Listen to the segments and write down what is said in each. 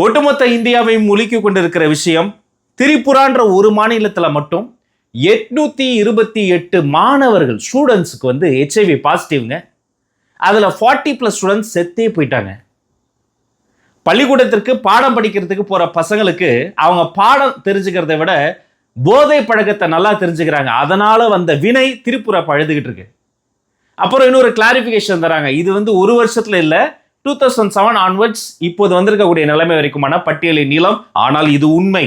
ஒட்டுமொத்த இந்தியாவை முழுக்கி கொண்டிருக்கிற விஷயம் திரிபுரான்ற ஒரு மாநிலத்தில் மட்டும் எட்நூத்தி இருபத்தி எட்டு மாணவர்கள் ஸ்டூடெண்ட்ஸுக்கு வந்து ஹெச்ஐவி பாசிட்டிவ்ங்க அதில் ஃபார்ட்டி ப்ளஸ் ஸ்டூடெண்ட்ஸ் செத்தே போயிட்டாங்க. பள்ளிக்கூடத்திற்கு பாடம் படிக்கிறதுக்கு போகிற பசங்களுக்கு அவங்க பாடம் தெரிஞ்சுக்கிறத விட போதை பழக்கத்தை நல்லா தெரிஞ்சுக்கிறாங்க. அதனால வந்த வினை திரிபுரா பழுதுகிட்டு இருக்கு. அப்புறம் இன்னொரு கிளாரிஃபிகேஷன் தராங்க. இது வந்து ஒரு வருஷத்துல இல்லை டூ தௌசண்ட் செவன் ஆன்வர்ட்ஸ் இப்போது வந்திருக்கக்கூடிய நிலைமை வரைக்குமான பட்டியலின் நீளம் ஆனால் இது உண்மை.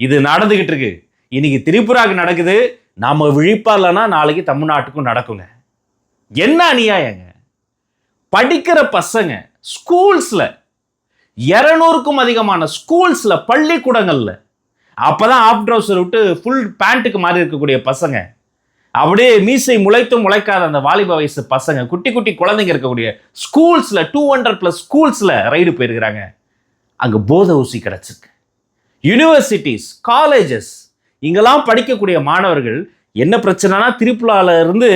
இது நடந்துகிட்டு இருக்கு. இன்னைக்கு திரிபுராக்கு நடக்குது. நாம விழிப்பா இல்லைன்னா நாளைக்கு தமிழ்நாட்டுக்கும் நடக்குங்க. என்ன அநியாயங்க? படிக்கிற பசங்க ஸ்கூல்ஸில் இரநூறுக்கும் அதிகமான ஸ்கூல்ஸில் பள்ளிக்கூடங்களில் அப்போ தான் ஆஃப் ட்ரௌசர் விட்டு ஃபுல் பேண்ட்டுக்கு மாறி இருக்கக்கூடிய பசங்க அப்படியே மீசை முளைத்தும் முளைக்காத அந்த வாலிப வயசு பசங்க குட்டி குட்டி குழந்தைங்க இருக்கக்கூடிய ஸ்கூல்ஸில் டூ ஹண்ட்ரட் ப்ளஸ் ஸ்கூல்ஸில் ரைடு போயிருக்கிறாங்க. அங்கே போத ஊசி கிடைச்சிருக்கு. யூனிவர்சிட்டிஸ் காலேஜஸ் இங்கெல்லாம் படிக்கக்கூடிய மாணவர்கள் என்ன பிரச்சனைனா திரிபுரால இருந்து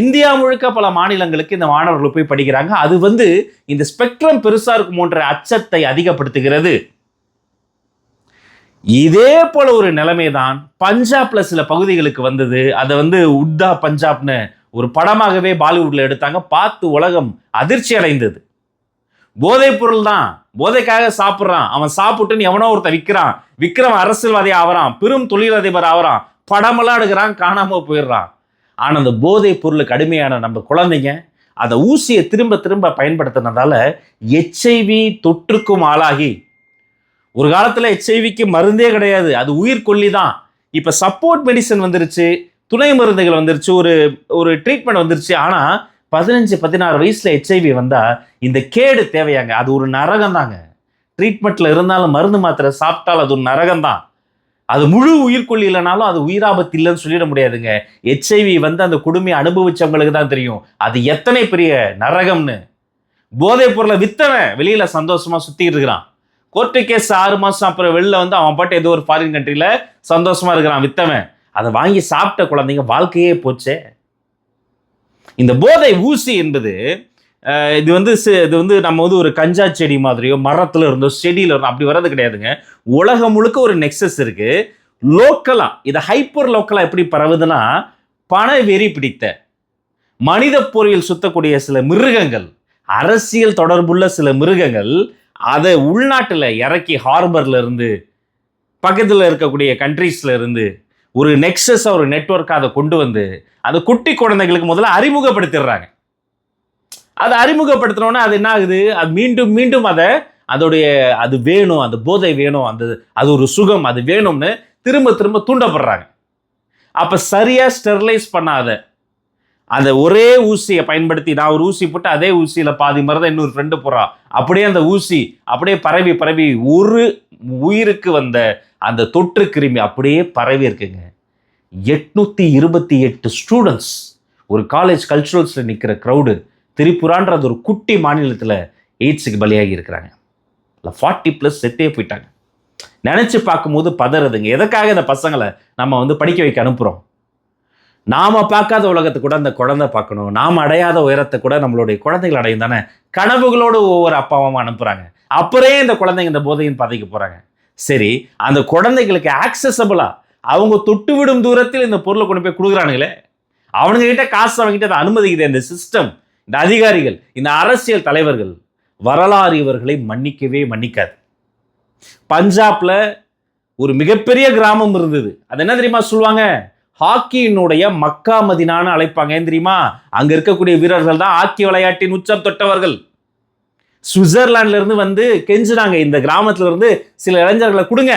இந்தியா முழுக்க பல மாநிலங்களுக்கு இந்த மாணவர்கள் போய் படிக்கிறாங்க. அது வந்து இந்த ஸ்பெக்ட்ரம் பெருசாக இருக்குமோன்ற அச்சத்தை அதிகப்படுத்துகிறது. இதே போல ஒரு நிலைமை தான் பஞ்சாப்ல சில பகுதிகளுக்கு வந்தது. அதை வந்து உத்தா பஞ்சாப்னு ஒரு படமாகவே பாலிவுட்ல எடுத்தாங்க. பார்த்து உலகம் அதிர்ச்சி அடைந்தது. போதைப் பொருள் தான். போதைக்காக சாப்பிட்றான். அவன் சாப்பிட்டுன்னு எவனோ ஒருத்தன் விற்கிறான் விக்ரம் அரசியல்வாதி ஆகிறான் பெரும் தொழிலதிபர் ஆகிறான் படமெல்லாம் எடுக்கிறான். காணாம போயிடுறான். ஆனா அந்த போதைப் பொருளுக்கு அடிமையான நம்ம குழந்தைங்க அதை ஊசியை திரும்ப திரும்ப பயன்படுத்தினதால எச்ஐவி தொற்றுக்கும் ஆளாகி ஒரு காலத்தில் ஹெச்ஐவிக்கு மருந்தே கிடையாது. அது உயிர் கொல்லி தான் இப்போ சப்போர்ட் மெடிசன் வந்துருச்சு துணை மருந்துகள் வந்துருச்சு ஒரு ஒரு ட்ரீட்மெண்ட் வந்துருச்சு. ஆனால் பதினஞ்சு பதினாறு வயசில் ஹெச்ஐவி வந்தால் இந்த கேடு தேவையாங்க. அது ஒரு நரகம் தாங்க ட்ரீட்மெண்ட்டில் இருந்தாலும் மருந்து மாத்திரை சாப்பிட்டாலும் அது ஒரு நரகம் தான் அது முழு உயிர்கொல்லி இல்லைனாலும் அது உயிராபத்து இல்லைன்னு சொல்லிட முடியாதுங்க. ஹெச்ஐவி வந்து அந்த கொடுமையை அனுபவிச்சவங்களுக்கு தான் தெரியும். அது எத்தனை பெரிய நரகம்னு. போதைப் பொருளை வித்தவன் வெளியில் சந்தோஷமாக சுற்றிக்கிட்டு இருக்கிறான். கோர்ட்டு கேஸ் ஆறு மாதம் அப்புறம் வெளில வந்து அவன் பாட்டு ஏதோ ஒரு ஃபாரின் கண்ட்ரியில் சந்தோஷமாக இருக்கிறான் வித்தவன். அதை வாங்கி சாப்பிட்ட குழந்தைங்க வாழ்க்கையே போச்சே. இந்த போதை ஊசி என்பது இது வந்து இது வந்து நம்ம வந்து ஒரு கஞ்சா செடி மாதிரியோ மரத்தில் இருந்தோ செடியில் இருந்தோ அப்படி வர்றது கிடையாதுங்க. உலகம் முழுக்க ஒரு நெக்ஸஸ் இருக்குது லோக்கலாக இதை ஹைப்பர் லோக்கலாக எப்படி பரவுதுன்னா பண வெறி பிடித்த மனித பொறியில் சுத்தக்கூடிய சில மிருகங்கள் அரசியல் தொடர்புள்ள சில மிருகங்கள் அதை உள்நாட்டில் இறக்கி ஹார்பர்ல இருந்து பக்கத்தில் இருக்கக்கூடிய கண்ட்ரீஸில் இருந்து ஒரு நெக்ஸஸாக ஒரு நெட்வொர்க்காக அதை கொண்டு வந்து அதை குட்டி குழந்தைகளுக்கு முதல்ல அறிமுகப்படுத்திடுறாங்க. அதை அறிமுகப்படுத்தினோன்னே அது என்ன ஆகுது அது மீண்டும் மீண்டும் அதை அதோடைய அது வேணும் அந்த போதை வேணும் அந்த அது ஒரு சுகம் அது வேணும்னு திரும்ப திரும்ப தூண்டப்படுறாங்க. அப்போ சரியாக ஸ்டெர்லைஸ் பண்ணாத அந்த ஒரே ஊசியை பயன்படுத்தி நான் ஒரு ஊசி போட்டு அதே ஊசியில் பாதி மருந்தை இன்னொரு ஃப்ரெண்டு போகிறான் அப்படியே அந்த ஊசி அப்படியே பரவி பரவி ஒரு உயிருக்கு வந்த அந்த தொற்று கிருமி அப்படியே பரவி இருக்குங்க. எட்நூத்தி இருபத்தி எட்டு ஸ்டூடெண்ட்ஸ் ஒரு காலேஜ் கல்ச்சுரல்ஸில் நிற்கிற க்ரௌடு திரிபுரான்றது ஒரு குட்டி மாநிலத்தில் எய்ட்ஸுக்கு பலியாகி இருக்கிறாங்க. இல்லை ஃபார்ட்டி ப்ளஸ் செத்தே போயிட்டாங்க. நினச்சி பார்க்கும்போது பதறதுங்க. எதுக்காக இந்த பசங்களை நம்ம வந்து படிக்க வைக்க அனுப்புகிறோம் நாம பார்க்காத உலகத்தை கூட அந்த குழந்தை பார்க்கணும். நாம் அடையாத உயரத்தை கூட நம்மளுடைய குழந்தைகள் அடையும் தானே? கனவுகளோடு ஒவ்வொரு அப்பாவும் அனுப்புகிறாங்க அப்புறே இந்த குழந்தைங்க இந்த போதையின் பாதைக்கு போகிறாங்க சரி அந்த குழந்தைகளுக்கு ஆக்சசபிளா அவங்க தொட்டு விடும் தூரத்தில் இந்த பொருளை கொண்டு போய் கொடுக்குறானுங்களே? அவனுங்க கிட்ட காசு அவங்ககிட்ட அதை அனுமதிக்குது. இந்த சிஸ்டம் இந்த அதிகாரிகள் இந்த அரசியல் தலைவர்கள் வரலாறு இவர்களை மன்னிக்கவே மன்னிக்காது. பஞ்சாப்ல ஒரு மிகப்பெரிய கிராமம் இருந்தது. அது என்ன தெரியுமா சொல்லுவாங்க? ஹாக்கியினுடைய மக்கா மதினான்னு அழைப்பாங்க. ஏன் தெரியுமா? அங்கே இருக்கக்கூடிய வீரர்கள் தான் ஹாக்கி விளையாட்டின் உச்சம் தொட்டவர்கள். சுவிட்சர்லாண்ட்லேருந்து வந்து கெஞ்சுனாங்க இந்த கிராமத்துல இருந்து சில இளைஞர்களை கொடுங்க.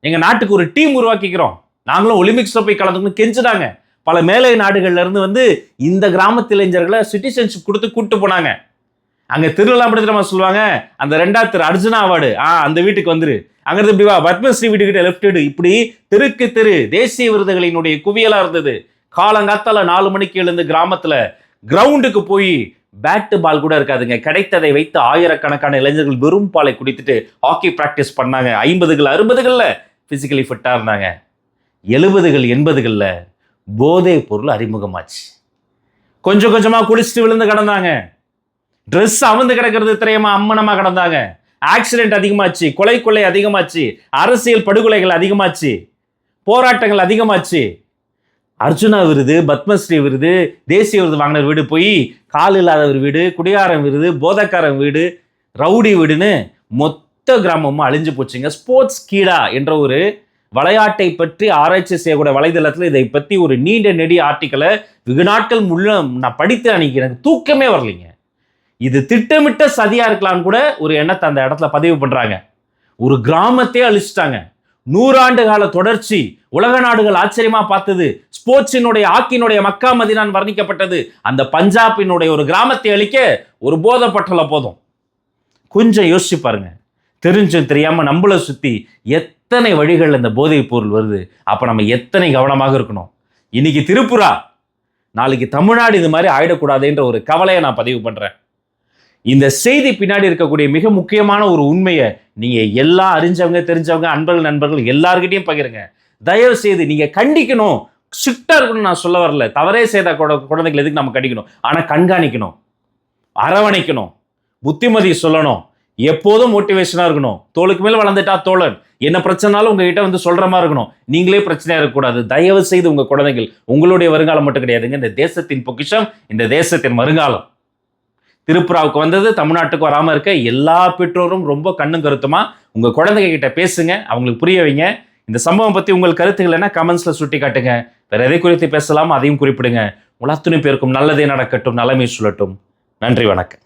எங்கள் நாட்டுக்கு ஒரு டீம் உருவாக்கிக்கிறோம். நாங்களும் ஒலிம்பிக்ஸில் போய் கலந்துக்கணும் கெஞ்சுனாங்க பல மேலை நாடுகள்லேருந்து வந்து இந்த கிராமத்து இளைஞர்களை சிட்டிசன்ஷிப் கொடுத்து கூப்பிட்டு போனாங்க. அங்க திருவிழா நம்ம சொல்லுவாங்க அந்த ரெண்டாவது திரு அர்ஜுனா அவார்டு. ஆ அந்த வீட்டுக்கு வந்துரு. அங்கிருந்து இப்படி வா பத்மஸ்ரீ வீட்டுக்கிட்ட லெஃப்ட் எடு. இப்படி தெருக்கு தெரு தேசிய விருதுகளினுடைய குவியலா இருந்தது. காலங்காத்தால நாலு மணிக்கு எழுந்து கிராமத்துல கிரவுண்டுக்கு போய் பேட்டு பால் கூட இருக்காதுங்க. கிடைத்ததை வைத்து ஆயிரக்கணக்கான இளைஞர்கள் வெறும் பாலை குடித்துட்டு ஹாக்கி பிராக்டிஸ் பண்ணாங்க. ஐம்பதுகள் அறுபதுகளில் பிசிக்கலி ஃபிட்டாக இருந்தாங்க. எழுபதுகள் எண்பதுகளில் போதை பொருள் அறிமுகமாச்சு. கொஞ்சம் கொஞ்சமாக குடிச்சிட்டு விழுந்து கிடந்தாங்க. ட்ரெஸ் அமர்ந்து கிடக்கிறது திரையமா? அம்மனமா கிடந்தாங்க. ஆக்சிடென்ட் அதிகமாச்சு. கொலை கொள்ளை அதிகமாச்சு. அரசியல் படுகொலைகள் அதிகமாச்சு. போராட்டங்கள் அதிகமாச்சு. அர்ஜுனா விருது பத்மஸ்ரீ விருது தேசிய விருது வாங்கின வீடு போய் கால் இல்லாதவர் வீடு குடிகாரன் விருது போதக்காரன் வீடு ரவுடி வீடுன்னு மொத்த கிராமமும் அழிஞ்சு போச்சுங்க. ஸ்போர்ட்ஸ் கீடா என்ற ஒரு விளையாட்டை பற்றி ஆராய்ச்சி செய்யக்கூடிய வலைதளத்தில் இதை பற்றி ஒரு நீண்ட நெடிய ஆர்டிக்கலை வெகு நாட்கள் முள்ள நான் படித்து அன்னைக்கு எனக்கு தூக்கமே வரலைங்க. இது திட்டமிட்ட சதியாக இருக்கலாம்னு கூட ஒரு எண்ணத்தை அந்த இடத்துல பதிவு பண்ணுறாங்க ஒரு கிராமத்தையே அழிச்சிட்டாங்க. நூறாண்டு கால தொடர்ச்சி உலக நாடுகள் ஆச்சரியமா பார்த்தது. ஸ்போர்ட்ஸினுடைய ஆக்கினுடைய மக்கா மதினான் வர்ணிக்கப்பட்டது. அந்த பஞ்சாபினுடைய ஒரு கிராமத்தை அழிக்க ஒரு போதப்பட்டல போதும். கொஞ்சம் யோசிச்சு பாருங்க. தெரிஞ்சும் தெரியாம நம்மளை சுத்தி எத்தனை வழிகள் இந்த போதைப் பொருள் வருது. அப்ப நம்ம எத்தனை கவனமாக இருக்கணும். இன்னைக்கு திருப்புரா நாளைக்கு தமிழ்நாடு இது மாதிரி ஆயிடக்கூடாதுன்ற ஒரு கவலையை நான் பதிவு பண்றேன். இந்த செய்தி பின்னாடி இருக்கக்கூடிய மிக முக்கியமான ஒரு உண்மையை நீங்கள் எல்லா அறிஞ்சவங்க தெரிஞ்சவங்க அன்பர்கள் நண்பர்கள் எல்லாருக்கிட்டையும் பகிருங்க. தயவு செய்து நீங்கள் கண்டிக்கணும். ஸ்ட்ரிக்டாக இருக்கணும்னு நான் சொல்ல வரல. தவறே செய்த குழந்தைகள் எதுக்கு நம்ம கண்டிக்கணும்? ஆனால் கண்காணிக்கணும். அரவணைக்கணும். புத்திமதி சொல்லணும். எப்போதும் மோட்டிவேஷனாக இருக்கணும். தோளுக்கு மேலே வளர்ந்துட்டா தோழன். என்ன பிரச்சனாலும் உங்ககிட்ட வந்து சொல்கிற மாதிரி இருக்கணும். நீங்களே பிரச்சனையாக இருக்கக்கூடாது. தயவு செய்து உங்கள் குழந்தைகள் உங்களுடைய வருங்காலம் மட்டும் கிடையாதுங்க. இந்த தேசத்தின் பொக்கிஷம் இந்த தேசத்தின் வருங்காலம். திருப்புராவுக்கு வந்தது தமிழ்நாட்டுக்கு வராமல் இருக்க எல்லா பெற்றோரும் ரொம்ப கண்ணும் கருத்துமா? உங்கள் குழந்தைங்க கிட்ட பேசுங்க அவங்களுக்கு புரிய வைங்க. இந்த சம்பவம் பற்றி உங்கள் கருத்துக்கள் என்ன? கமெண்ட்ஸில் சுட்டி காட்டுங்க வேறு எதை குறித்து பேசலாம் அதையும் குறிப்பிடுங்க. உலத்துணை பேருக்கும் நல்லதே நடக்கட்டும் நலமே சொல்லட்டும் நன்றி வணக்கம்.